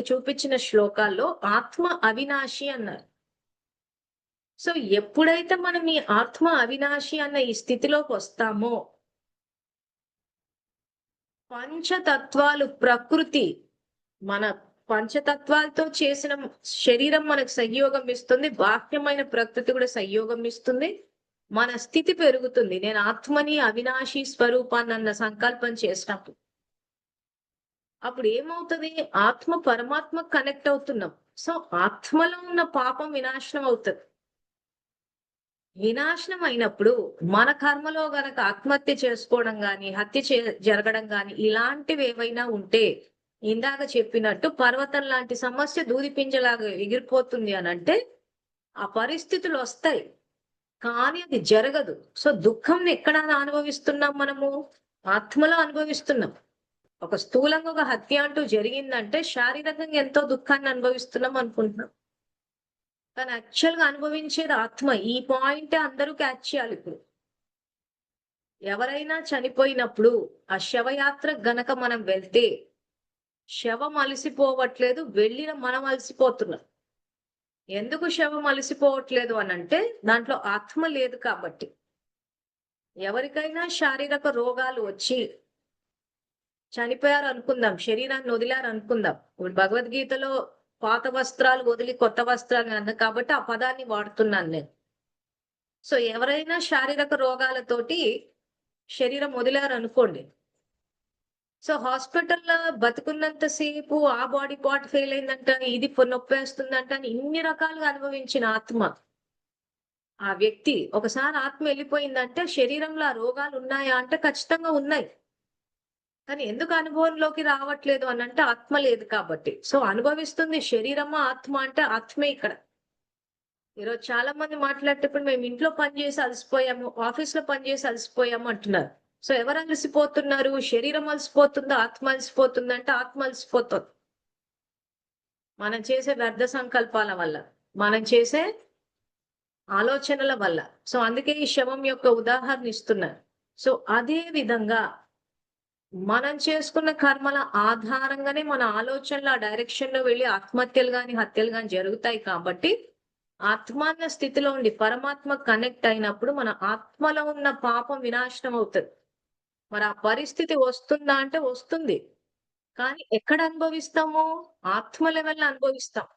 చూపించిన శ్లోకాల్లో ఆత్మ అవినాశి అన్నారు. సో ఎప్పుడైతే మనం ఈ ఆత్మ అవినాశి అన్న ఈ స్థితిలోకి వస్తామో పంచతత్వాలు ప్రకృతి మన పంచతత్వాలతో చేసిన శరీరం మనకు సంయోగం ఇస్తుంది బాహ్యమైన ప్రకృతి కూడా సంయోగం ఇస్తుంది మన స్థితి పెరుగుతుంది. నేను ఆత్మని అవినాశి స్వరూపాన్ని అన్న సంకల్పం చేసినప్పుడు అప్పుడు ఏమవుతుంది ఆత్మ పరమాత్మ కనెక్ట్ అవుతున్నాం. సో ఆత్మలో ఉన్న పాపం వినాశనం అవుతుంది. వినాశనం అయినప్పుడు మన కర్మలో గనక ఆత్మహత్య చేసుకోవడం గాని హత్య జరగడం గాని ఇలాంటివి ఏవైనా ఉంటే ఇందాక చెప్పినట్టు పర్వతం లాంటి సమస్య దూదిపింజలాగా ఎగిరిపోతుంది అని అంటే ఆ పరిస్థితులు వస్తాయి. కానీ అది జరగదు. సో దుఃఖం ఎక్కడ అనుభవిస్తున్నాం మనము? ఆత్మలో అనుభవిస్తున్నాం. ఒక స్థూలంగా ఒక హత్య అంటూ జరిగిందంటే శారీరకంగా ఎంతో దుఃఖాన్ని అనుభవిస్తున్నాం అనుకుంటున్నాం. కానీ యాక్చువల్గా అనుభవించేది ఆత్మ. ఈ పాయింట్ అందరూ క్యాచ్ చేయాలి ఇప్పుడు. ఎవరైనా చనిపోయినప్పుడు ఆ శవయాత్ర గనక మనం వెళ్తే శవం అలసిపోవట్లేదు వెళ్ళిన మనం అలసిపోతున్నాం. ఎందుకు శవం అలసిపోవట్లేదు అని అంటే దాంట్లో ఆత్మ లేదు కాబట్టి. ఎవరికైనా శారీరక రోగాలు వచ్చి చనిపోయారు అనుకుందాం శరీరాన్ని వదిలారు అనుకుందాం ఇప్పుడు భగవద్గీతలో పాత వస్త్రాలు వదిలి కొత్త వస్త్రాలు అన్న కాబట్టి ఆ పదాన్ని వాడుతున్నాను నేను. సో ఎవరైనా శారీరక రోగాలతోటి శరీరం వదిలారు అనుకోండి సో హాస్పిటల్లో బతుకున్నంత సేపు ఆ బాడీ పార్ట్ ఫెయిల్ అయిందంట ఇది నొప్పి వేస్తుందంట అని ఇన్ని రకాలుగా అనుభవించిన ఆత్మ. ఆ వ్యక్తి ఒకసారి ఆత్మ వెళ్ళిపోయిందంటే శరీరంలో ఆ రోగాలు ఉన్నాయా అంటే ఖచ్చితంగా ఉన్నాయి. కానీ ఎందుకు అనుభవంలోకి రావట్లేదు అని అంటే ఆత్మ లేదు కాబట్టి. సో అనుభవిస్తుంది శరీరమా ఆత్మ అంటే ఆత్మే ఇక్కడ. ఈరోజు చాలా మంది మాట్లాడేటప్పుడు మేము ఇంట్లో పనిచేసి అలసిపోయాము ఆఫీస్లో పనిచేసి అలసిపోయాము అంటున్నారు. సో ఎవరు అలసిపోతున్నారు? శరీరం అలసిపోతుందా ఆత్మ అలసిపోతుంది అంటే ఆత్మ అలసిపోతుంది. మనం చేసే వ్యర్థ సంకల్పాల వల్ల మనం చేసే ఆలోచనల వల్ల. సో అందుకే ఈ శవం యొక్క ఉదాహరణ ఇస్తున్నారు. సో అదే విధంగా మనం చేసుకున్న కర్మల ఆధారంగానే మన ఆలోచనలు ఆ డైరెక్షన్లో వెళ్ళి ఆత్మహత్యలు గాని హత్యలు గాని జరుగుతాయి కాబట్టి ఆత్మాన్న స్థితిలో ఉండి పరమాత్మ కనెక్ట్ అయినప్పుడు మన ఆత్మలో ఉన్న పాపం వినాశనం అవుతుంది. మరి ఆ పరిస్థితి వస్తుందా అంటే వస్తుంది. కానీ ఎక్కడ అనుభవిస్తాము? ఆత్మ లెవెల్ అనుభవిస్తాం.